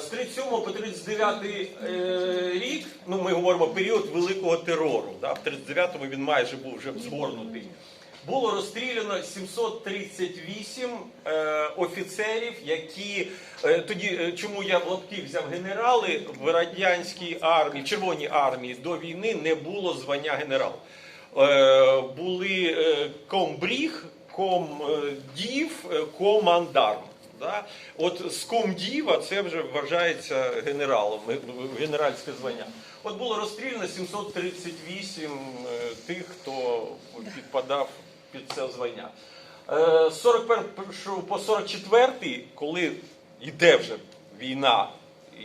З 37 по 39 е, рік, ну ми говоримо період великого терору. Да? В 39-му він майже був вже згорнутий. Було розстріляно 738 е, офіцерів, які е, тоді, е, чому я в лапки взяв генерали в радянській армії, Червоній армії до війни не було звання генерал. Е, були е, комбріг, комдів, е, командарм. Да? От з комдіва це вже вважається генералом, е, генеральське звання. От було розстріляно 738 е, тих, хто підпадав під це звання. Е, З 41 по 44, коли йде вже війна,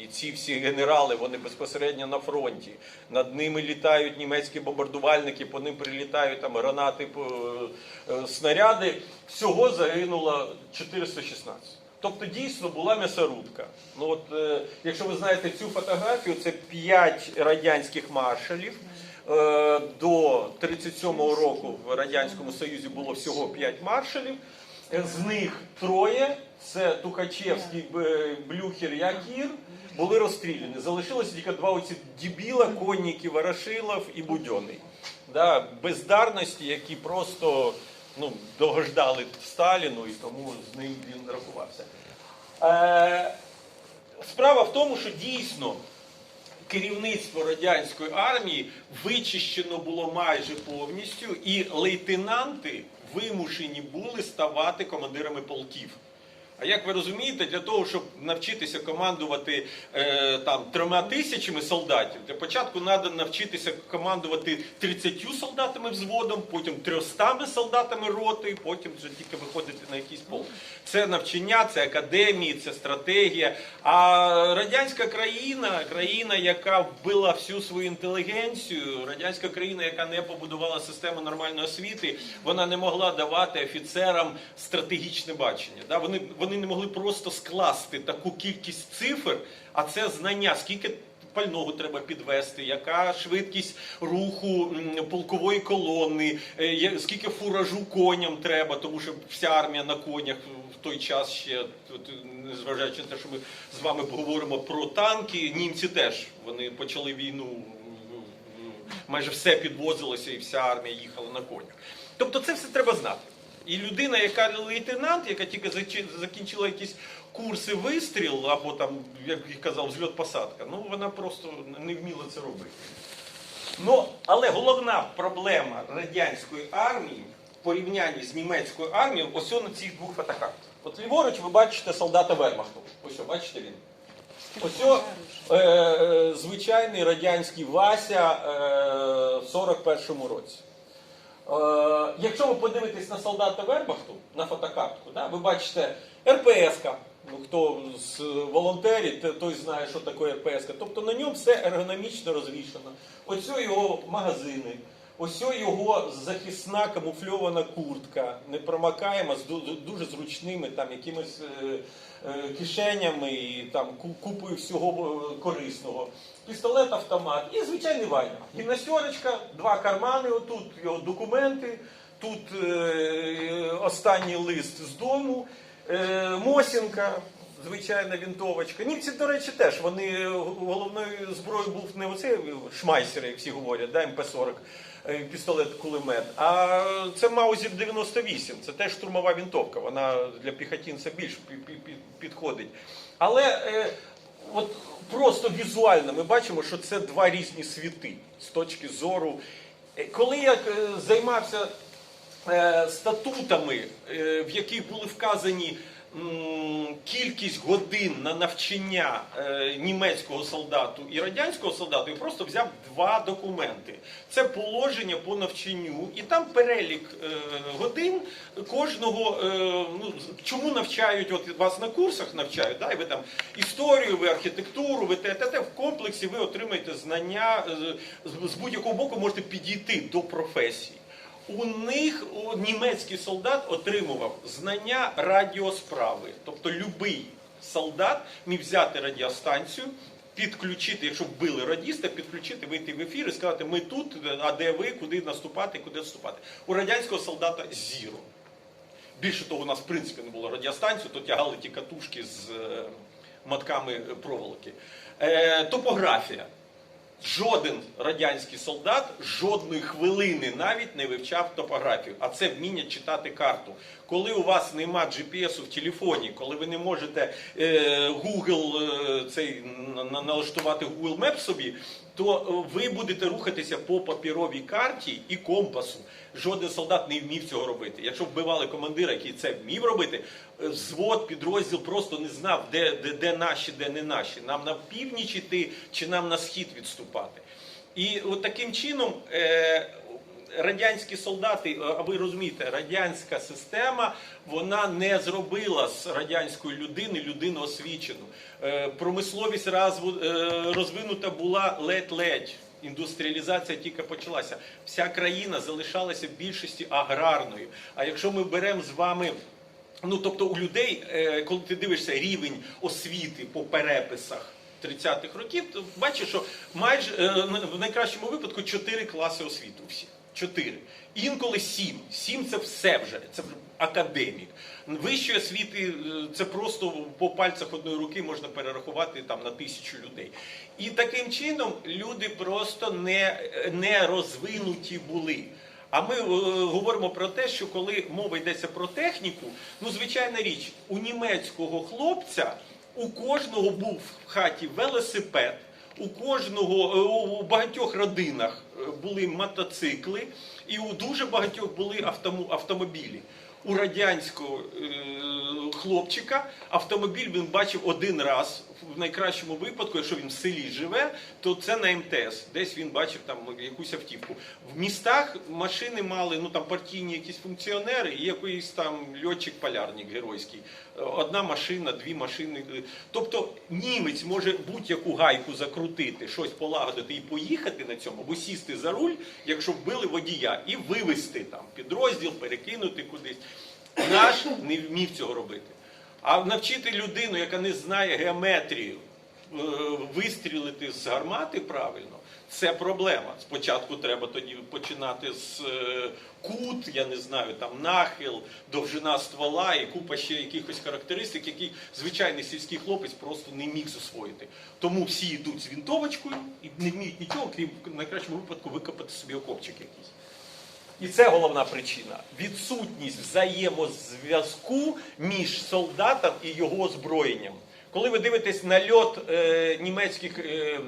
і ці всі генерали, вони безпосередньо на фронті. Над ними літають німецькі бомбардувальники, по ним прилітають там гранати, е, е, снаряди. Всього загинуло 416. Тобто дійсно була м'ясорубка. Ну от, е, якщо ви знаєте цю фотографію, це 5 радянських маршалів. Е, До 37-го року в Радянському Союзі було всього 5 маршалів. З них троє це Тухачевський, Блюхер, Якір, були розстріляні. Залишилося тільки два оці дібіла, Конніків, Ворошилов і Будьонний. Да, бездарності, які просто ну, догождали Сталіну, і тому з ним він рахувався. Е, справа в тому, що дійсно керівництво радянської армії вичищено було майже повністю, і лейтенанти вимушені були ставати командирами полків. А як ви розумієте, для того, щоб навчитися командувати е, там трьома тисячами солдатів, для початку треба навчитися командувати 30 солдатами взводом, потім 300 солдатами роти, потім вже тільки виходити на якийсь полк. Це навчання, це академії, це стратегія. А радянська країна, країна, яка вбила всю свою інтелігенцію, радянська країна, яка не побудувала систему нормальної освіти, вона не могла давати офіцерам стратегічне бачення. Да? Вони, вони не могли просто скласти таку кількість цифр, а це знання, скільки. Пального треба підвести, яка швидкість руху полкової колони, е, скільки фуражу коням треба, тому що вся армія на конях в той час ще, незважаючи на те, що ми з вами говоримо про танки, німці теж вони почали війну майже все підвозилося і вся армія їхала на конях. Тобто це все треба знати. І людина, яка лейтенант, яка тільки закінчила якісь курси вистріл, або там, як я казав, зльот посадка, ну вона просто не вміла це робити. Ну, але головна проблема радянської армії в порівнянні з німецькою армією, ось на цих двох фотокартах. От ліворуч ви бачите солдата Вермахту. Ось, бачите він. Ось е, е, звичайний радянський Вася е, в 41-му році. Е, якщо ви подивитесь на солдата Вермахту, на фотокартку, да, ви бачите РПС-ка. Ну, хто з волонтерів, той знає, що таке РПС. Тобто на ньому все ергономічно розвішано. Ось його магазини, ось його захисна камуфльована куртка, непромакаєма, з дуже зручними там якимись е, е, кишенями і там купи всього е, корисного. Пістолет, автомат і звичайний Ваня. Гімнастерочка, два кармани, отут його документи, тут е, останній лист з дому, е, Мосінка, звичайна вінтовочка. Німці, до речі, теж вони е, головною зброєю був не оцей шмайсер, як всі говорять, да, МП-40, е, пістолет кулемет, а це Маузер 98, це теж штурмова вінтовка. Вона для піхотінця більш пі- пі- пі- підходить. Але е, от просто візуально ми бачимо, що це два різні світи з точки зору. Коли я займався статутами, в яких були вказані кількість годин на навчання е, німецького солдату і радянського солдату, я просто взяв два документи. Це положення по навчанню, і там перелік е, годин кожного, е, ну, чому навчають, от вас на курсах навчають, да, і ви там історію, ви архітектуру, ви те, те, те, в комплексі ви отримаєте знання, з будь-якого боку можете підійти до професії. У них о, німецький солдат отримував знання радіосправи. Тобто любий солдат міг взяти радіостанцію, підключити, якщо вбили радіста, підключити, вийти в ефір і сказати, ми тут, а де ви, куди наступати, куди відступати. У радянського солдата зіро. Більше того, у нас в принципі не було радіостанції, то тягали ті катушки з, е, мотками е, проволоки. Е, топографія. Жоден радянський солдат жодної хвилини навіть не вивчав топографію, а це вміння читати карту. Коли у вас нема GPS в телефоні, коли ви не можете е, Google е, цей на- на- налаштувати Google Maps собі, то е, ви будете рухатися по папіровій карті і компасу. Жоден солдат не вмів цього робити. Якщо вбивали командира, який це вмів робити, взвод, підрозділ просто не знав, де, де, де наші, де не наші. Нам на північ іти чи нам на схід відступати. І от таким чином. Е, Радянські солдати, е, а ви розумієте, радянська система вона не зробила з радянської людини людину освічену. Е, Промисловість е, розвинута була ледь-ледь. Індустріалізація тільки почалася. Вся країна залишалася в більшості аграрною. А якщо ми беремо з вами Ну, тобто у людей, е, коли ти дивишся рівень освіти по переписах 30-х років, то бачиш, що майже е, в найкращому випадку 4 класи освіти у всіх. 4. Інколи 7. 7 це все вже, це академік. Вищої освіти е, це просто по пальцях одної руки можна перерахувати там на тисячу людей. І таким чином люди просто не, не розвинуті були. А ми е, говоримо про те, що коли мова йдеться про техніку, ну звичайна річ, у німецького хлопця у кожного був в хаті велосипед, у кожного е, у багатьох родинах е, були мотоцикли, і у дуже багатьох були автомобілі. У радянського хлопчика автомобіль він бачив один раз. В найкращому випадку, якщо він в селі живе, то це на МТС. Десь він бачив там якусь автівку. В містах машини мали ну там партійні якісь функціонери і якийсь там льотчик-полярник геройський. Одна машина, дві машини. Тобто німець може будь-яку гайку закрутити, щось полагодити і поїхати на цьому, або сісти за руль, якщо вбили водія, і вивезти там підрозділ, перекинути кудись. Наш не вмів цього робити. А навчити людину, яка не знає геометрію, е, вистрілити з гармати правильно, це проблема. Спочатку треба тоді починати з е, кут, я не знаю, там нахил, довжина ствола і купа ще якихось характеристик, які звичайний сільський хлопець просто не міг засвоїти. Тому всі йдуть з вінтовочкою і не вміють нічого, крім в найкращому випадку викопати собі окопчик якийсь. І це головна причина відсутність взаємозв'язку між солдатом і його озброєнням. Коли ви дивитесь на льот е, німецьких е,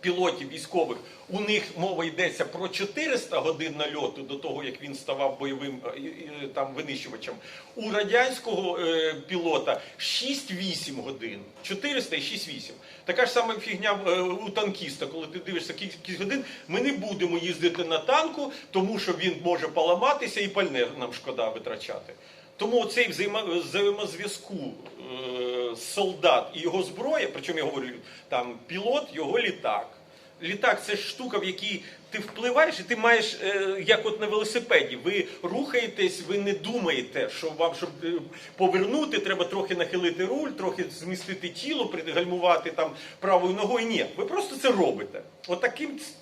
пілотів військових, у них мова йдеться про 400 годин нальоту до того, як він ставав бойовим е, е, там винищувачем. У радянського е, пілота 6-8 годин. 400 і 6-8. Така ж сама фігня е, у танкіста, коли ти дивишся кількість годин, ми не будемо їздити на танку, тому що він може поламатися і пальне нам шкода витрачати. Тому цей взаємо- взаємозв'язку е, солдат і його зброя, причому я говорю, там пілот, його літак. Літак це штука, в якій ти впливаєш, і ти маєш, е, як от на велосипеді, ви рухаєтесь, ви не думаєте, що вам, щоб е, повернути, треба трохи нахилити руль, трохи змістити тіло, пригальмувати там правою ногою. Ні, ви просто це робите. От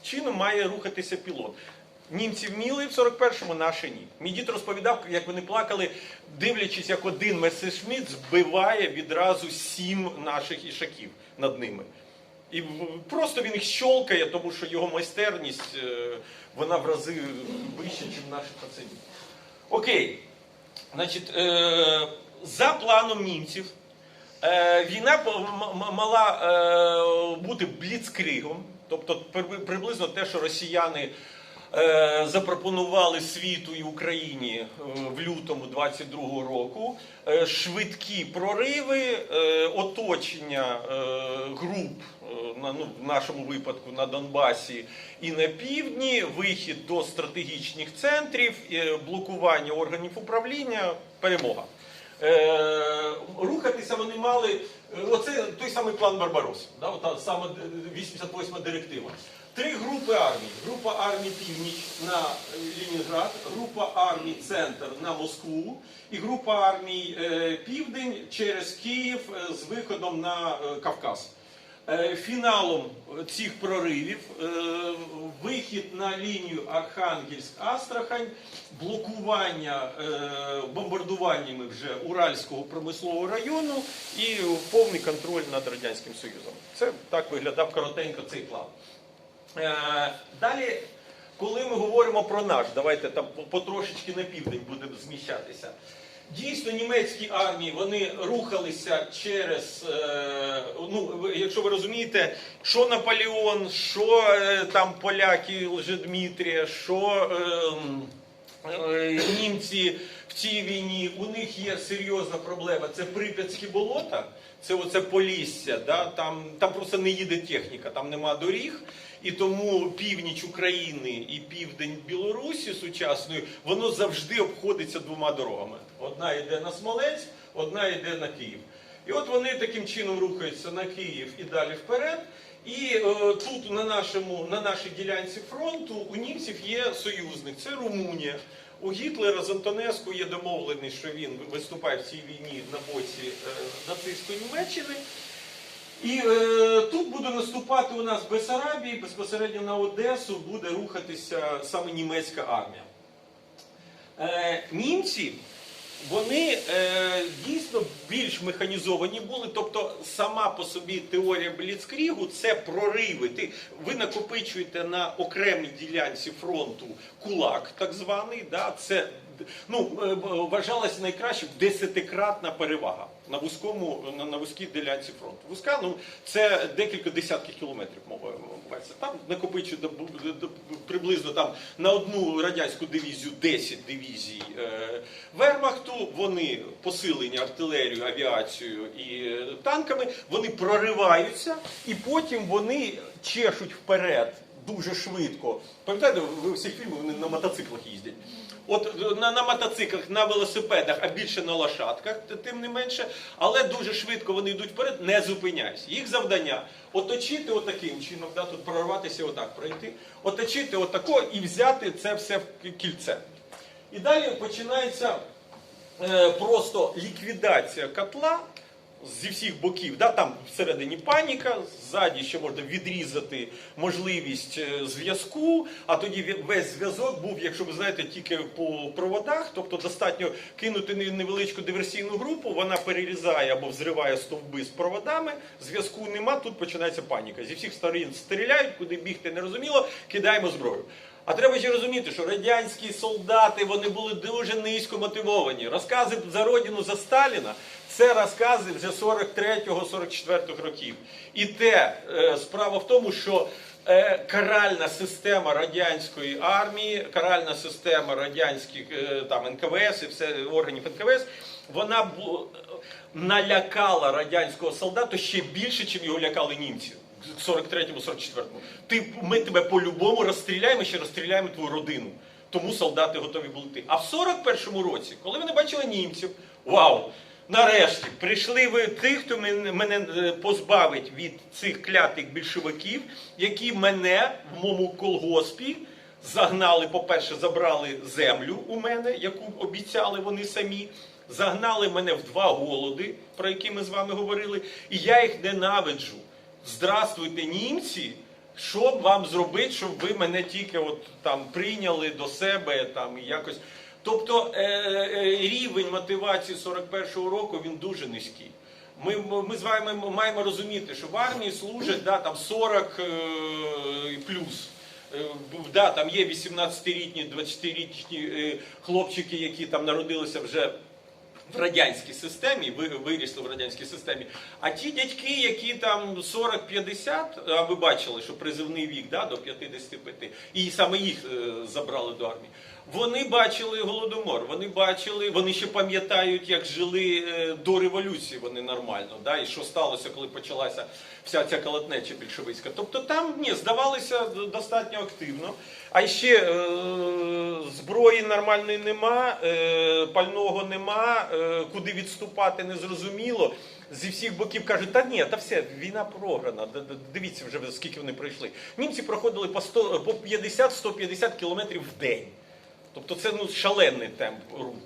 чином має рухатися пілот. Німці вміли в 41-му, наші ні. Мій дід розповідав, як вони плакали, дивлячись, як один Месершміт збиває відразу сім наших ішаків над ними. І просто він їх щолкає, тому що його майстерність е, вона в рази вища, ніж наших пацанів. Окей. Значить, е, за планом німців, е, війна мала бути бліцкригом, тобто приблизно те, що росіяни запропонували світу і Україні е, в лютому 22-го року. Е, швидкі прориви, е, оточення е, груп е, ну, в нашому випадку на Донбасі і на півдні, вихід до стратегічних центрів, е, блокування органів управління, перемога. Е, рухатися вони мали. е, Оце той самий план Барбарос, да, ота саме 88 директива. Три групи армій. Група армій Північ на е, Лінінград, група армій Центр на Москву і група армій е, Південь через Київ е, з виходом на Кавказ. Фіналом цих проривів вихід на лінію Архангельськ-Астрахань, блокування бомбардуваннями вже Уральського промислового району і повний контроль над Радянським Союзом. Це так виглядав коротенько цей план. Е, Далі, коли ми говоримо про наш, давайте там по- потрошечки на південь будемо зміщатися. Дійсно, німецькі армії вони рухалися через, е, ну, якщо ви розумієте, що Наполеон, що е, там поляки Лжедмитрія, що е, е, німці цій війні, у них є серйозна проблема. Це Прип'ятські болота, це оце Полісся, да? там, там просто не їде техніка, там нема доріг. І тому північ України і південь Білорусі сучасної, воно завжди обходиться двома дорогами. Одна йде на Смоленськ, одна йде на Київ. І от вони таким чином рухаються на Київ і далі вперед. І е, тут на нашому на нашій ділянці фронту у німців є союзник, це Румунія. У Гітлера з Антонеску є домовленість, що він виступає в цій війні на боці е, нацистської Німеччини. І е, тут буде наступати у нас Бесарабії, безпосередньо на Одесу буде рухатися саме німецька армія. Е, німці, вони е, дійсно більш механізовані були, тобто сама по собі теорія Бліцкрігу це прориви. Ти, ви накопичуєте на окремій ділянці фронту кулак, так званий. Да, це ну, е, вважалася найкраще десятикратна перевага на вузькому на, на вузькій ділянці фронту. Вузька, ну це декілька десятків кілометрів мова мається. Там накопичують приблизно там на одну радянську дивізію 10 дивізій е, Вермахту. Вони посилені артилерією, авіацією і е, танками. Вони прориваються, і потім вони чешуть вперед дуже швидко. Пам'ятаєте, ви всіх фільмах вони на мотоциклах їздять. От е, на, на мотоциклах, на велосипедах, а більше на лошадках, тим не менше, але дуже швидко вони йдуть вперед, не зупиняйся. Їх завдання оточити отаким чином, да, тут прорватися отак пройти, оточити отако і взяти це все в кільце. І далі починається е, просто ліквідація котла зі всіх боків. Да? Там всередині паніка, ззаді ще можна відрізати можливість е, зв'язку, а тоді весь зв'язок був, якщо ви знаєте, тільки по проводах, тобто достатньо кинути невеличку диверсійну групу, вона перерізає або взриває стовби з проводами, зв'язку нема, тут починається паніка. Зі всіх сторін стріляють, куди бігти нерозуміло, кидаємо зброю. А треба ще розуміти, що радянські солдати вони були дуже низько мотивовані. Розкази за родину за Сталіна це розкази вже 43-44 років. І те е, справа в тому, що е, каральна система радянської армії, каральна система радянських е, там НКВС і все органів НКВС, вона налякала радянського солдата ще більше, ніж його лякали німці. В 43-му, 44-му. Ти, ми тебе по-любому розстріляємо, ще розстріляємо твою родину. Тому солдати готові були йти. А в 41-му році, коли вони бачили німців, вау! Нарешті прийшли ви тих, хто мене е, позбавить від цих клятих більшовиків, які мене в моєму колгоспі загнали, по-перше, забрали землю у мене, яку обіцяли вони самі. Загнали мене в два голоди, про які ми з вами говорили, і я їх ненавиджу. Здравствуйте, німці! Що вам зробити, щоб ви мене тільки от там прийняли до себе там і якось. Тобто е, е, рівень мотивації 41-го року він дуже низький. Ми, ми з вами маємо розуміти, що в армії служать да, там 40 е, плюс. Да, там є 18-літні, 20-літні е, хлопчики, які там народилися вже в радянській системі, ви вирісли в радянській системі. А ті дядьки, які там 40-50, а ви бачили, що призивний вік да, до 55, і саме їх е, забрали до армії. Вони бачили голодомор, вони бачили, вони ще пам'ятають, як жили е, до революції вони нормально, да, і що сталося, коли почалася вся ця колотнеча більшовицька. Тобто там ні, здавалися достатньо активно. А ще е, зброї нормальної нема, е, пального нема, е, куди відступати незрозуміло. Зі всіх боків кажуть, та ні, та все, війна програна. Дивіться вже скільки вони пройшли. Німці проходили по 100, по 50-150 кілометрів в день. Тобто це ну, шалений темп руху.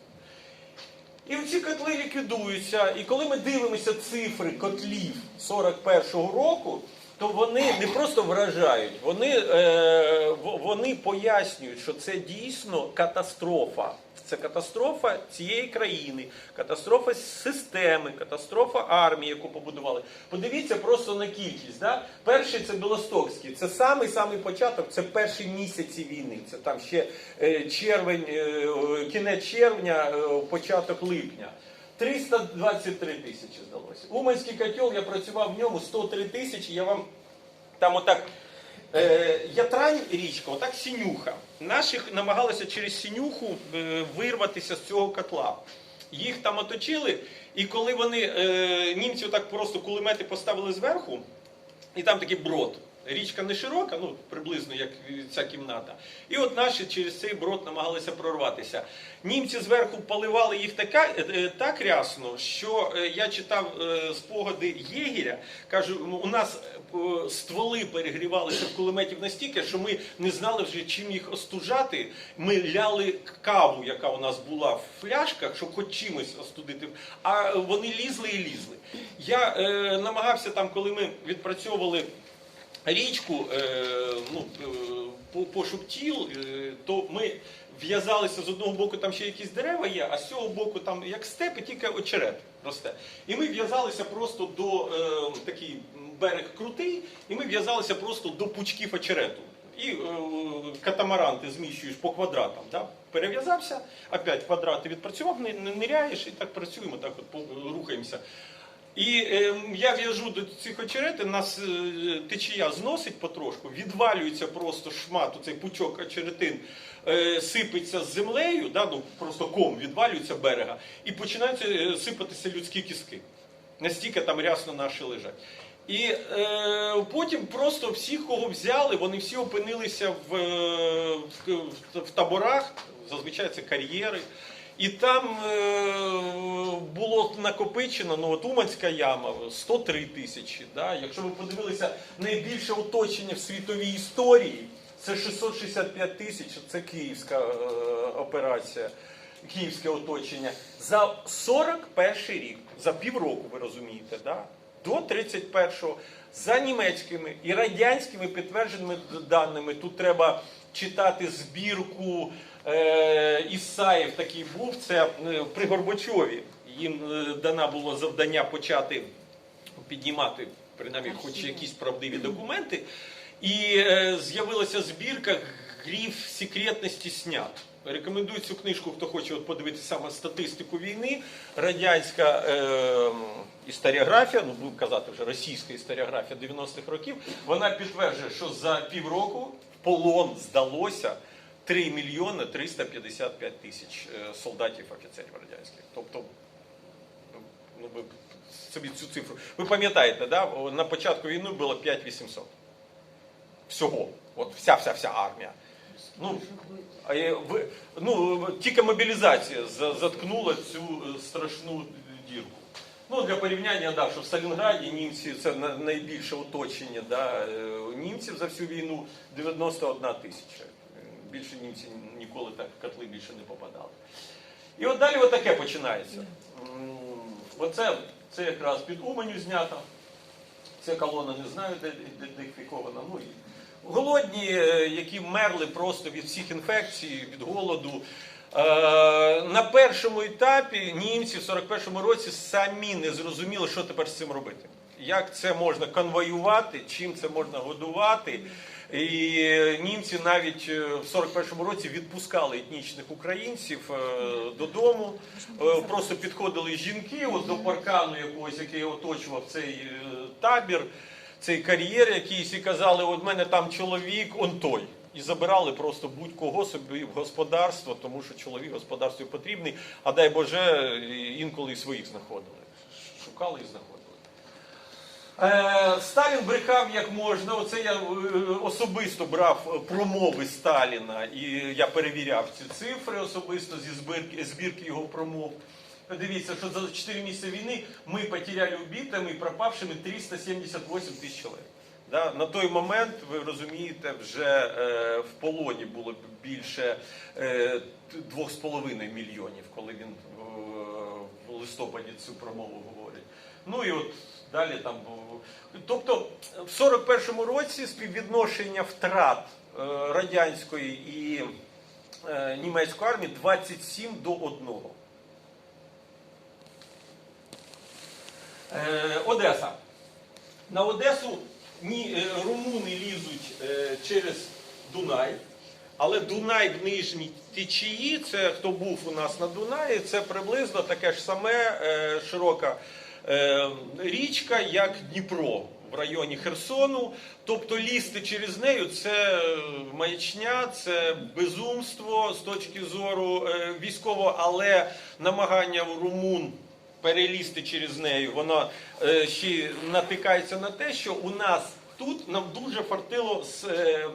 І ці котли ліквідуються. І коли ми дивимося цифри котлів 41-го року, то вони не просто вражають, вони, е, вони пояснюють, що це дійсно катастрофа. Це катастрофа цієї країни, катастрофа системи, катастрофа армії, яку побудували. Подивіться просто на кількість. Да? Перший це Білостокський, це самий самий початок, це перші місяці війни. Це там ще е, червень, е, кінець червня, е, початок липня. 323 тисячі здалося. Уманський котел, я працював в ньому 103 тисячі. Я вам там отак. Е, Ятрань річка, отак сінюха. Наших намагалися через сінюху е, вирватися з цього котла. Їх там оточили, і коли вони е, німці так просто кулемети поставили зверху, і там такий брод. Річка не широка, ну приблизно як ця кімната. І от наші через цей брод намагалися прорватися. Німці зверху поливали їх така, е, е, так рясно, що е, я читав спогади єгеря. Кажу, ну, у нас стволи перегрівалися в кулеметів настільки, що ми не знали вже чим їх остужати. Ми ляли каву, яка у нас була в фляшках, щоб хоч чимось остудити. А вони лізли і лізли. Я е, намагався там, коли ми відпрацьовували річку, е, ну, е, по- пошук тіл, е, то ми в'язалися з одного боку, там ще якісь дерева є, а з цього боку там як степ, і тільки очерет росте. І ми в'язалися просто до такий берег крутий, і ми в'язалися просто до пучків очерету. І катамаран ти зміщуєш по квадратам. Да? Перев'язався, опять квадрати відпрацював, ниряєш і так працюємо, так от рухаємося. І е, я в'яжу до цих очеретин, нас е, течія зносить потрошку, відвалюється просто шмат, цей пучок очеретин е, сипеться з землею, да, ну, просто ком відвалюється берега, і починаються е, сипатися людські кіски. Настільки там рясно наші лежать. І е, потім просто всіх, кого взяли, вони всі опинилися в, е, в, в таборах, зазвичай це кар'єри. І там е, було накопичено, ну от Уманська яма 103 тисячі. Да? Якщо ви подивилися найбільше оточення в світовій історії, це 665 тисяч, це київська е, операція, київське оточення. За 41 рік, за півроку, ви розумієте, да? до 31-го, за німецькими і радянськими підтвердженими даними, тут треба читати збірку. Е, Ісаєв такий був, це е, при Горбачові. Їм е, дана було завдання почати піднімати принаймні хоч якісь правдиві документи. І з'явилася збірка гріф секретності снят. Рекомендую цю книжку, хто хоче от подивитися саме статистику війни. Радянська е, історіографія, ну будемо казати вже російська історіографія 90-х років. Вона підтверджує, що за півроку в полон здалося 3 мільйони 355 тисяч е, солдатів офіцерів радянських. Тобто ну, ви собі цю цифру. Ви пам'ятаєте, да? на початку війни було 5800. Всього. От вся вся вся армія. Ну, ну, тільки мобілізація заткнула цю е, страшну дірку. Ну, для порівняння, да, що в Сталінграді німці це найбільше оточення да, е, німців за всю війну 91 тисяча. Більше німці ніколи так в котли більше не попадали. І от далі отаке починається. Оце це якраз під Уманю знято. Це колона не знаю, де, де, де. Ну, голодні, е, які мерли просто від всіх інфекцій, від голоду. Е, на першому етапі німці в 41-му році самі не зрозуміли, що тепер з цим робити. Як це можна конвоювати, чим це можна годувати. І німці навіть е, в 41-му році відпускали етнічних українців е, додому. Е, Просто підходили жінки от до паркану якогось, який оточував цей табір, цей кар'єр якийсь, і казали, от мене там чоловік, он той. І забирали просто будь-кого собі в господарство, тому що чоловік господарству потрібний, а дай Боже, інколи і своїх знаходили. Шукали і знаходили. Е, Сталін брехав як можна. Оце я е, особисто брав промови Сталіна і я перевіряв ці цифри особисто зі збірки, збірки його промов. Дивіться, що за 4 місяці війни ми потеряли убитими і пропавшими 378 тисяч чоловік. Да? На той момент, ви розумієте, вже е, в полоні було більше е, 2,5 мільйонів, коли він е, листопаді цю промову говорять. Ну і от далі там. Тобто в 41-му році співвідношення втрат е, радянської і е, німецької армії 27 до 1. Е, Одеса. На Одесу румуни лізуть через Дунай, але Дунай в нижній течії, це хто був у нас на Дунаї, це приблизно таке ж саме широка річка, як Дніпро в районі Херсону. Тобто лізти через нею це е, маячня, це безумство з точки зору е, військового, але намагання румун перелізти через нею, вона е, ще натикається на те, що у нас тут нам дуже фартило з е,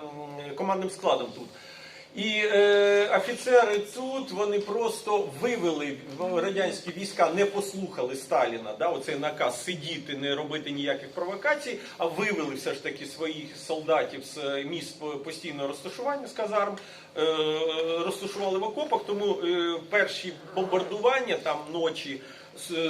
командним складом тут. І е, офіцери тут вони просто вивели радянські війська, не послухали Сталіна, да, оцей наказ сидіти, не робити ніяких провокацій, а вивели все ж таки своїх солдатів з е, місць по- постійного розташування з казарм, е, розташували в окопах. Тому е, перші бомбардування там ночі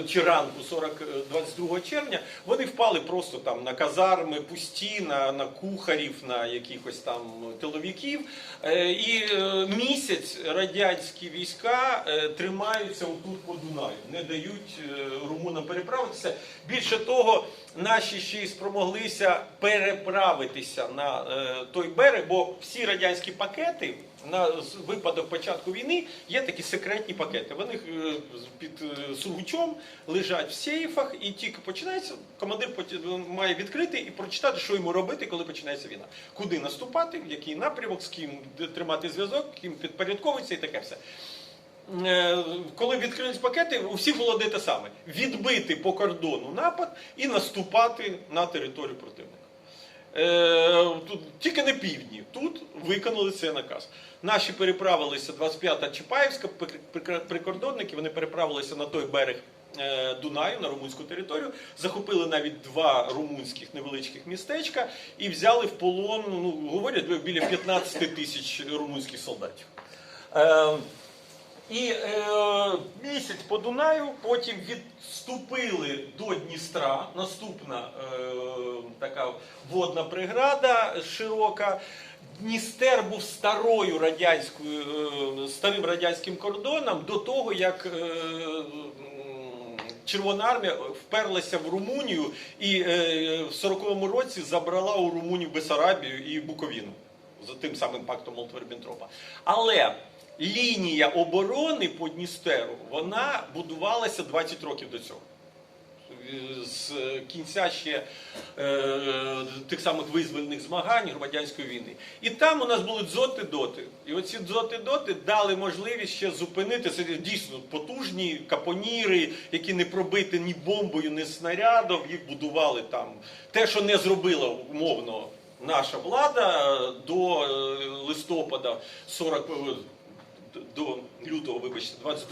чи ранку 40, е, 22 червня, вони впали просто там на казарми пусті, на, на кухарів, на якихось там тиловиків. Е, І е, місяць радянські війська е, тримаються отут по Дунаю, не дають е, румунам переправитися. Більше того, наші ще й спромоглися переправитися на е, той берег, бо всі радянські пакети на випадок початку війни є такі секретні пакети. Вони е, під е, сургучом лежать в сейфах, і тільки починається, командир має відкрити і прочитати, що йому робити, коли починається війна. Куди наступати, в який напрямок, з ким тримати зв'язок, ким підпорядковується і таке все. Е, Коли відкрились пакети, у всіх було де те саме: відбити по кордону напад і наступати на територію противника. Е, Тут тільки не півдні. Тут виконали цей наказ. Наші переправилися 25-та Чапаївська, прик- прик- прикордонники, вони переправилися на той берег е, Дунаю, на румунську територію, захопили навіть два румунських невеличких містечка і взяли в полон, ну, говорять, біля 15 тисяч румунських солдатів. І е, місяць по Дунаю, потім відступили до Дністра. Наступна е, така водна преграда широка. Дністер був старою радянською, е, старим радянським кордоном до того, як е, Червона армія вперлася в Румунію і е, в 40-му році забрала у Румунію Бесарабію і Буковіну за тим самим пактом Молотова-Ріббентропа. Але лінія оборони по Дністеру вона будувалася 20 років до цього. З кінця ще е, тих самих визвольних змагань громадянської війни. І там у нас були дзоти-доти. І оці дзоти-доти дали можливість ще зупинити це дійсно потужні капоніри, які не пробиті ні бомбою, ні снарядом. Їх будували там. Те, що не зробила умовно наша влада до е, листопада 40 е, до лютого, вибачте, 22